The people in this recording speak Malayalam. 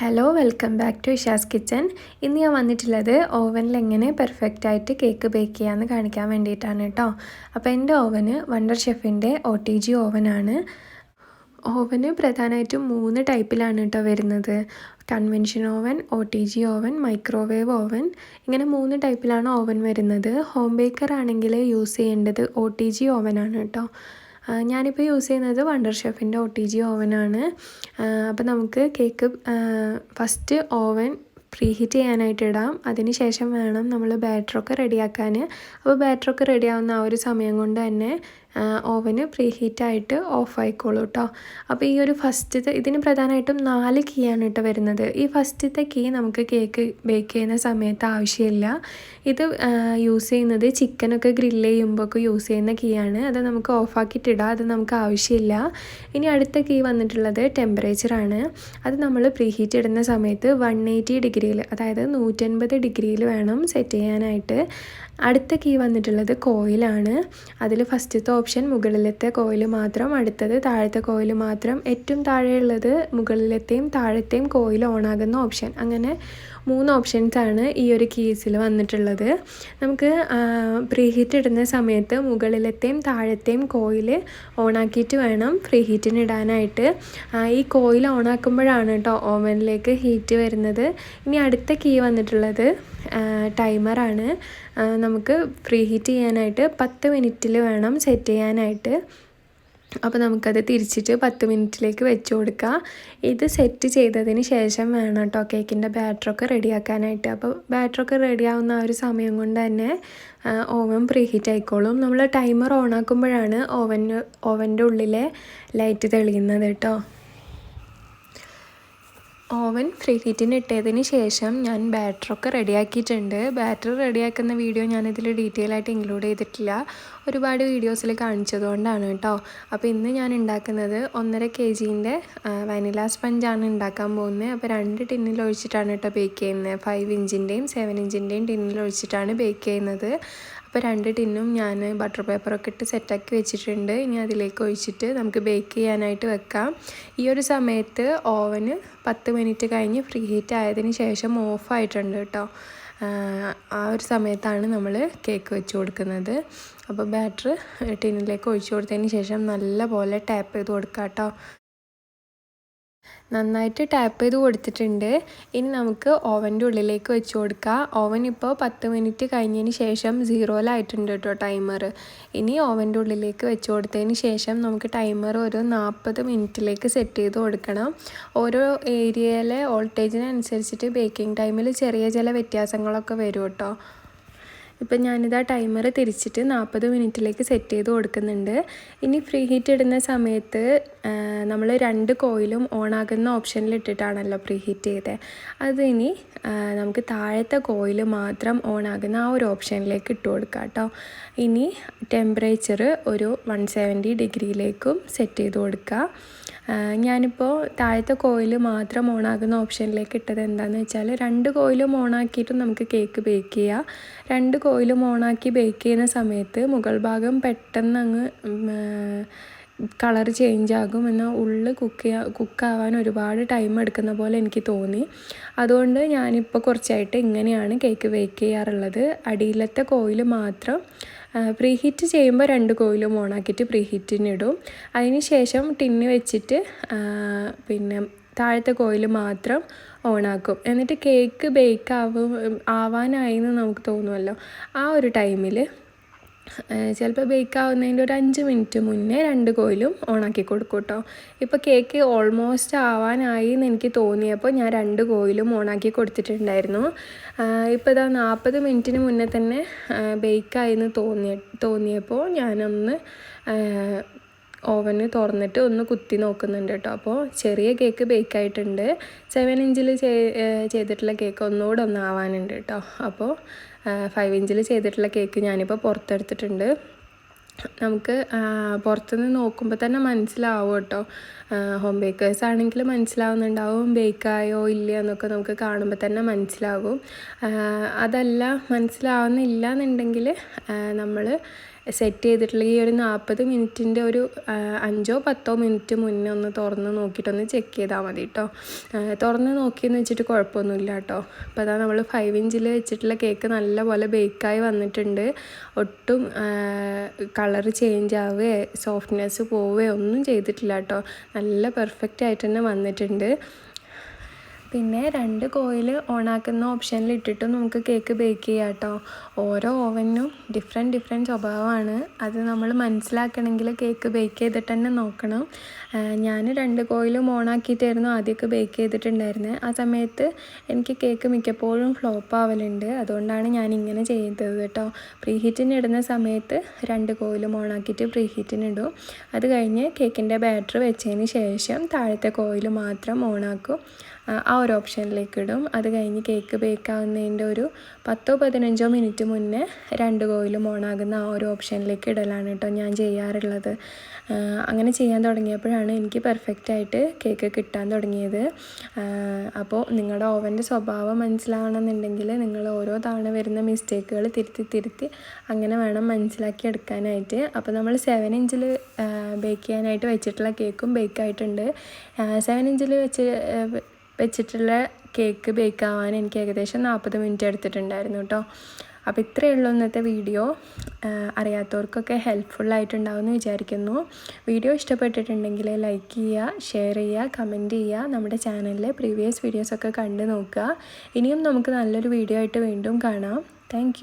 Hello welcome back to Isha's kitchen ഇന്ന് ഞാൻ വന്നിട്ടുള്ളത് ഓവനിൽ എങ്ങനെ പെർഫെക്റ്റ് ആയിട്ട് കേക്ക് ബേക്ക് ചെയ്യാമെന്ന് കാണിക്കാൻ വേണ്ടിയിട്ടാണ് കേട്ടോ അപ്പോൾ എന്റെ ഓവന് വണ്ടർ ഷെഫിന്റെ ഒ ടി ജി ഓവനാണ് ഓവന് പ്രധാനമായിട്ടും മൂന്ന് ടൈപ്പിലാണ് കേട്ടോ വരുന്നത്. Convention oven O T G oven microwave oven ഇങ്ങനെ മൂന്ന് ടൈപ്പിലാണ് ഓവൻ വരുന്നത്. ഹോം ബേക്കർ ആണെങ്കിൽ യൂസ് ചെയ്യേണ്ടത് ഒ ടി ജി ഓവനാണ് കേട്ടോ ഞാനിപ്പോൾ യൂസ് ചെയ്യുന്നത് വണ്ടർ ഷെഫിന്റെ ഒ ടി ജി ഓവനാണ് അപ്പോൾ നമുക്ക് cake first oven preheat ചെയ്യാനായിട്ട് ഇടാം. അതിന് ശേഷം വേണം നമ്മൾ ബാറ്ററൊക്കെ റെഡിയാക്കാൻ അപ്പോൾ ബാറ്ററൊക്കെ റെഡിയാവുന്ന ആ ഒരു സമയം കൊണ്ട് തന്നെ ഓവന് പ്രീ ഹീറ്റായിട്ട് ഓഫ് ആയിക്കോളൂ കേട്ടോ അപ്പോൾ ഈ ഒരു ഫസ്റ്റത്തെ ഇതിന് പ്രധാനമായിട്ടും നാല് കീ ആണ് കേട്ടോ വരുന്നത്. ഈ ഫസ്റ്റത്തെ കീ നമുക്ക് കേക്ക് ബേക്ക് ചെയ്യുന്ന സമയത്ത് ആവശ്യമില്ല. ഇത് യൂസ് ചെയ്യുന്നത് ചിക്കനൊക്കെ ഗ്രില്ല് ചെയ്യുമ്പോഴൊക്കെ യൂസ് ചെയ്യുന്ന കീ ആണ്. അത് നമുക്ക് ഓഫാക്കിയിട്ടിടാം അത് നമുക്ക് ആവശ്യമില്ല. ഇനി അടുത്ത കീ വന്നിട്ടുള്ളത് ടെമ്പറേച്ചറാണ് അത് നമ്മൾ പ്രീ ഹീറ്റ് ഇടുന്ന സമയത്ത് വൺ എയ്റ്റി ഡിഗ്രിയിൽ അതായത് നൂറ്റൻപത് ഡിഗ്രിയിൽ വേണം സെറ്റ് ചെയ്യാനായിട്ട്. അടുത്ത കീ വന്നിട്ടുള്ളത് കോയിലാണ്. അതിൽ ഫസ്റ്റത്തെ ഓപ്ഷൻ മുകളിലത്തെ കോയിൽ മാത്രം അടുത്തത് താഴത്തെ കോയിൽ മാത്രം. ഏറ്റവും താഴെയുള്ളത് മുകളിലത്തെയും താഴത്തെയും കോയിൽ ഓണാകുന്ന ഓപ്ഷൻ അങ്ങനെ മൂന്ന് ഓപ്ഷൻസാണ് ഈ ഒരു കീസിൽ വന്നിട്ടുള്ളത്. നമുക്ക് പ്രീ ഹീറ്റ് ഇടുന്ന സമയത്ത് മുകളിലത്തെയും താഴത്തെയും കോയിൽ ഓണാക്കിയിട്ട് വേണം പ്രീ ഹീറ്റിന് ഇടാനായിട്ട്. ഈ കോയിൽ ഓണാക്കുമ്പോഴാണ് കേട്ടോ ഓവനിലേക്ക് ഹീറ്റ് വരുന്നത്. ഇനി അടുത്ത കീ വന്നിട്ടുള്ളത് ടൈമറാണ് നമുക്ക് പ്രീ ഹീറ്റ് ചെയ്യാനായിട്ട് പത്ത് മിനിറ്റിൽ വേണം സെറ്റ് ചെയ്യാനായിട്ട്. അപ്പോൾ നമുക്കത് തിരിച്ചിട്ട് പത്ത് മിനിറ്റിലേക്ക് വെച്ച് കൊടുക്കുക ഇത് സെറ്റ് ചെയ്തതിന് ശേഷം വേണം കേട്ടോ കേക്കിന്റെ ബാറ്ററൊക്കെ റെഡിയാക്കാനായിട്ട് അപ്പോൾ ബാറ്ററൊക്കെ റെഡിയാവുന്ന ആ ഒരു സമയം കൊണ്ട് തന്നെ ഓവൻ പ്രീ ഹീറ്റ് ആയിക്കോളും. നമ്മൾ ടൈമർ ഓൺ ആക്കുമ്പോഴാണ് ഓവൻ ഓവന്റെ ഉള്ളിലെ ലൈറ്റ് തെളിയുന്നത് കേട്ടോ ഓവൻ ഫ്രീ ഹീറ്റിന് ഇട്ടതിന് ശേഷം ഞാൻ ബാറ്ററൊക്കെ റെഡിയാക്കിയിട്ടുണ്ട്. ബാറ്റർ റെഡിയാക്കുന്ന വീഡിയോ ഞാനിതിൽ ഡീറ്റെയിൽ ആയിട്ട് ഇൻക്ലൂഡ് ചെയ്തിട്ടില്ല. ഒരുപാട് വീഡിയോസിൽ കാണിച്ചതുകൊണ്ടാണ് കേട്ടോ. അപ്പോൾ ഇന്ന് ഞാൻ ഉണ്ടാക്കുന്നത് ഒന്നര കെ ജീന്റെ വനില സ്പഞ്ചാണ് ഉണ്ടാക്കാൻ പോകുന്നത്. അപ്പോൾ രണ്ട് ടിന്നിൽ ഒഴിച്ചിട്ടാണ് കേട്ടോ ബേക്ക് ചെയ്യുന്നത്. ഫൈവ് ഇഞ്ചിന്റെയും സെവൻ ഇഞ്ചിന്റെയും ടിന്നിൽ ഒഴിച്ചിട്ടാണ് ബേക്ക് ചെയ്യുന്നത്. അപ്പോൾ രണ്ട് ടിന്നും ഞാൻ ബട്ടർ പേപ്പറൊക്കെ ഇട്ട് സെറ്റാക്കി വെച്ചിട്ടുണ്ട്. ഇനി അതിലേക്ക് ഒഴിച്ചിട്ട് നമുക്ക് ബേക്ക് ചെയ്യാനായിട്ട് വെക്കാം. ഈ ഒരു സമയത്ത് ഓവന് പത്ത് മിനിറ്റ് കഴിഞ്ഞ് ഫ്രീ ഹീറ്റ് ആയതിന് ശേഷം ഓഫായിട്ടുണ്ട് കേട്ടോ ആ ഒരു സമയത്താണ് നമ്മൾ കേക്ക് വെച്ച് കൊടുക്കുന്നത്. അപ്പോൾ ബാറ്റർ ടിന്നിലേക്ക് ഒഴിച്ചു കൊടുത്തതിന് ശേഷം നല്ല പോലെ ടാപ്പ് ചെയ്ത് കൊടുക്കാം കേട്ടോ നന്നായിട്ട് ടാപ്പ് ചെയ്ത് കൊടുത്തിട്ടുണ്ട്. ഇനി നമുക്ക് ഓവന്റെ ഉള്ളിലേക്ക് വെച്ച് കൊടുക്കാം. ഓവൻ ഇപ്പോൾ പത്ത് മിനിറ്റ് കഴിഞ്ഞതിന് ശേഷം സീറോയിലായിട്ടുണ്ട് കേട്ടോ ടൈമർ ഇനി ഓവന്റെ ഉള്ളിലേക്ക് വെച്ച് കൊടുത്തതിന് ശേഷം നമുക്ക് ടൈമർ ഒരു നാൽപ്പത് മിനിറ്റിലേക്ക് സെറ്റ് ചെയ്ത് കൊടുക്കണം. ഓരോ ഏരിയയിലെ വോൾട്ടേജിനനുസരിച്ചിട്ട് ബേക്കിംഗ് ടൈമിൽ ചെറിയ ചില വ്യത്യാസങ്ങളൊക്കെ വരും കേട്ടോ ഇപ്പം ഞാനിത് ടൈമർ തിരിച്ചിട്ട് നാൽപ്പത് മിനിറ്റിലേക്ക് സെറ്റ് ചെയ്ത് കൊടുക്കുന്നുണ്ട്. ഇനി ഫ്രീ ഹീറ്റ് ഇടുന്ന സമയത്ത് നമ്മൾ രണ്ട് കോയിലും ഓണാകുന്ന ഓപ്ഷനിൽ ഇട്ടിട്ടാണല്ലോ പ്രീ ഹീറ്റ് ചെയ്തത് അത് ഇനി നമുക്ക് താഴത്തെ കോയിൽ മാത്രം ഓൺ ആകുന്ന ആ ഒരു ഓപ്ഷനിലേക്ക് ഇട്ട് കൊടുക്കാം കേട്ടോ. ഇനി ടെമ്പറേച്ചർ ഒരു വൺ സെവന്റി ഡിഗ്രിയിലേക്കും സെറ്റ് ചെയ്ത് കൊടുക്കുക ഞാനിപ്പോൾ താഴത്തെ കോയിൽ മാത്രം ഓണാകുന്ന ഓപ്ഷനിലേക്ക് ഇട്ടത് എന്താണെന്ന് വെച്ചാൽ രണ്ട് കോയിലും ഓണാക്കിയിട്ടും നമുക്ക് കേക്ക് ബേക്ക് ചെയ്യാം. രണ്ട് കോയിലും ഓണാക്കി ബേക്ക് ചെയ്യുന്ന സമയത്ത് മുകൾ ഭാഗം പെട്ടെന്ന് അങ്ങ് കളർ ചേഞ്ച് ആകും എന്നാൽ ഉള്ളിൽ കുക്ക് ചെയ്യാൻ കുക്കാവാൻ ഒരുപാട് ടൈം എടുക്കുന്ന പോലെ എനിക്ക് തോന്നി. അതുകൊണ്ട് ഞാനിപ്പോൾ കുറച്ചായിട്ട് ഇങ്ങനെയാണ് കേക്ക് ബേക്ക് ചെയ്യാറുള്ളത്. അടിയിലത്തെ കോയിൽ മാത്രം പ്രീ ഹീറ്റ് ചെയ്യുമ്പോൾ രണ്ട് കോയിലും ഓണാക്കിയിട്ട് പ്രീ ഹീറ്റിനിടും അതിന് ശേഷം ടിന്ന് വെച്ചിട്ട് പിന്നെ താഴത്തെ കോയിൽ മാത്രം ഓണാക്കും എന്നിട്ട് കേക്ക് ബേക്ക് ആവും ആവാനായി എന്ന് നമുക്ക് തോന്നുമല്ലോ. ആ ഒരു ടൈമിൽ ചിലപ്പോൾ ബേക്ക് ആവുന്നതിന്റെ ഒരു അഞ്ച് മിനിറ്റ് മുന്നേ രണ്ട് കോയിലും ഓണാക്കി കൊടുക്കും കേട്ടോ ഇപ്പോൾ കേക്ക് ഓൾമോസ്റ്റ് ആവാനായി എന്ന് എനിക്ക് തോന്നിയപ്പോൾ ഞാൻ രണ്ട് കോയിലും ഓണാക്കി കൊടുത്തിട്ടുണ്ടായിരുന്നു. ഇപ്പോൾ ഇതാ നാൽപ്പത് മിനിറ്റിന് മുന്നേ തന്നെ ബേക്കായി എന്ന് തോന്നിയ തോന്നിയപ്പോൾ ഞാനൊന്ന് ഓവന് തുറന്നിട്ട് ഒന്ന് കുത്തി നോക്കുന്നുണ്ട് കേട്ടോ. അപ്പോൾ ചെറിയ കേക്ക് ബേക്കായിട്ടുണ്ട് സെവൻ ഇഞ്ചിൽ ചെയ്തിട്ടുള്ള കേക്ക് ഒന്നുകൂടെ ഒന്ന് ആവാനുണ്ട് കേട്ടോ. അപ്പോൾ ഫൈവ് ഇഞ്ചിൽ ചെയ്തിട്ടുള്ള കേക്ക് ഞാനിപ്പോൾ പുറത്തെടുത്തിട്ടുണ്ട്. നമുക്ക് പുറത്തുനിന്ന് നോക്കുമ്പോൾ തന്നെ മനസ്സിലാവും കേട്ടോ. ഹോം ബേക്കേഴ്സ് ആണെങ്കിൽ മനസ്സിലാവുന്നുണ്ടാവും ബേക്കായോ ഇല്ല എന്നൊക്കെ നമുക്ക് കാണുമ്പോൾ തന്നെ മനസ്സിലാവും അതല്ല മനസ്സിലാവുന്നില്ല എന്നുണ്ടെങ്കിൽ നമ്മൾ സെറ്റ് ചെയ്തിട്ടുള്ള ഈ ഒരു നാൽപ്പത് മിനിറ്റിന്റെ ഒരു അഞ്ചോ പത്തോ മിനിറ്റ് മുന്നേ ഒന്ന് തുറന്ന് നോക്കിയിട്ടൊന്ന് ചെക്ക് ചെയ്താൽ മതി കേട്ടോ തുറന്ന് നോക്കിയെന്ന് വെച്ചിട്ട് കുഴപ്പമൊന്നുമില്ല കേട്ടോ അപ്പോൾ അതാ നമ്മൾ ഫൈവ് ഇഞ്ചിൽ വെച്ചിട്ടുള്ള കേക്ക് നല്ലപോലെ ബേക്കായി വന്നിട്ടുണ്ട്. ഒട്ടും കളർ ചേഞ്ച് ആവുകയോ സോഫ്റ്റ്നെസ് പോവുകയോ ഒന്നും ചെയ്തിട്ടില്ല കേട്ടോ നല്ല പെർഫെക്റ്റ് ആയിട്ട് തന്നെ വന്നിട്ടുണ്ട്. പിന്നെ രണ്ട് കോയിൽ ഓണാക്കുന്ന ഓപ്ഷനിൽ ഇട്ടിട്ട് നമുക്ക് കേക്ക് ബേക്ക് ചെയ്യാം കേട്ടോ ഓരോ ഓവനും ഡിഫറെന്റ് ഡിഫറെന്റ് സ്വഭാവമാണ്. അത് നമ്മൾ മനസ്സിലാക്കണമെങ്കിൽ കേക്ക് ബേക്ക് ചെയ്തിട്ട് തന്നെ നോക്കണം. ഞാൻ രണ്ട് കോയിലും ഓണാക്കിയിട്ടായിരുന്നു ആദ്യമൊക്കെ ബേക്ക് ചെയ്തിട്ടുണ്ടായിരുന്നത് ആ സമയത്ത് എനിക്ക് കേക്ക് മിക്കപ്പോഴും ഫ്ലോപ്പ് ആവലുണ്ട്. അതുകൊണ്ടാണ് ഞാൻ ഇങ്ങനെ ചെയ്തത് കേട്ടോ പ്രീ ഹീറ്റിന് ഇടുന്ന സമയത്ത് രണ്ട് കോയിലും ഓണാക്കിയിട്ട് പ്രീ ഹീറ്റിന് ഇടും. അത് കഴിഞ്ഞ് കേക്കിന്റെ ബാറ്ററി വെച്ചതിന് ശേഷം താഴത്തെ കോയിൽ മാത്രം ഓണാക്കും. ആ, ഒരു ഓപ്ഷനിലേക്ക് ഇടും അത് കഴിഞ്ഞ് കേക്ക് ബേക്ക് ആവുന്നതിന്റെ ഒരു പത്തോ പതിനഞ്ചോ മിനിറ്റ് മുന്നേ രണ്ട് കോയിലും ഓണാകുന്ന ആ ഒരു ഓപ്ഷനിലേക്ക് ഇടലാണ് കേട്ടോ ഞാൻ ചെയ്യാറുള്ളത്. അങ്ങനെ ചെയ്യാൻ തുടങ്ങിയപ്പോഴാണ് എനിക്ക് പെർഫെക്റ്റ് ആയിട്ട് കേക്ക് കിട്ടാൻ തുടങ്ങിയത്. അപ്പോൾ നിങ്ങളുടെ ഓവന്റെ സ്വഭാവം മനസ്സിലാവണമെന്നുണ്ടെങ്കിൽ നിങ്ങൾ ഓരോ തവണ വരുന്ന മിസ്റ്റേക്കുകൾ തിരുത്തി തിരുത്തി അങ്ങനെ വേണം മനസ്സിലാക്കി എടുക്കാനായിട്ട്. അപ്പോൾ നമ്മൾ സെവൻ ഇഞ്ചിൽ ബേക്ക് ചെയ്യാനായിട്ട് വെച്ചിട്ടുള്ള കേക്കും ബേക്ക് ആയിട്ടുണ്ട്. സെവൻ ഇഞ്ചിൽ വെച്ച് വെച്ചിട്ടുള്ള കേക്ക് ബേക്ക് ആവാൻ എനിക്ക് ഏകദേശം നാൽപ്പത് മിനിറ്റ് എടുത്തിട്ടുണ്ടായിരുന്നു കേട്ടോ. അപ്പോൾ ഇത്രയേ ഉള്ളൂ ഇന്നത്തെ വീഡിയോ. അറിയാത്തവർക്കൊക്കെ ഹെൽപ്ഫുള്ളായിട്ടുണ്ടാവുമെന്ന് വിചാരിക്കുന്നു. വീഡിയോ ഇഷ്ടപ്പെട്ടിട്ടുണ്ടെങ്കിൽ ലൈക്ക് ചെയ്യുക ഷെയർ ചെയ്യുക കമന്റ് ചെയ്യുക നമ്മുടെ ചാനലിലെ പ്രീവിയസ് വീഡിയോസൊക്കെ കണ്ടു നോക്കുക. ഇനിയും നമുക്ക് നല്ലൊരു വീഡിയോ ആയിട്ട് വീണ്ടും കാണാം. താങ്ക്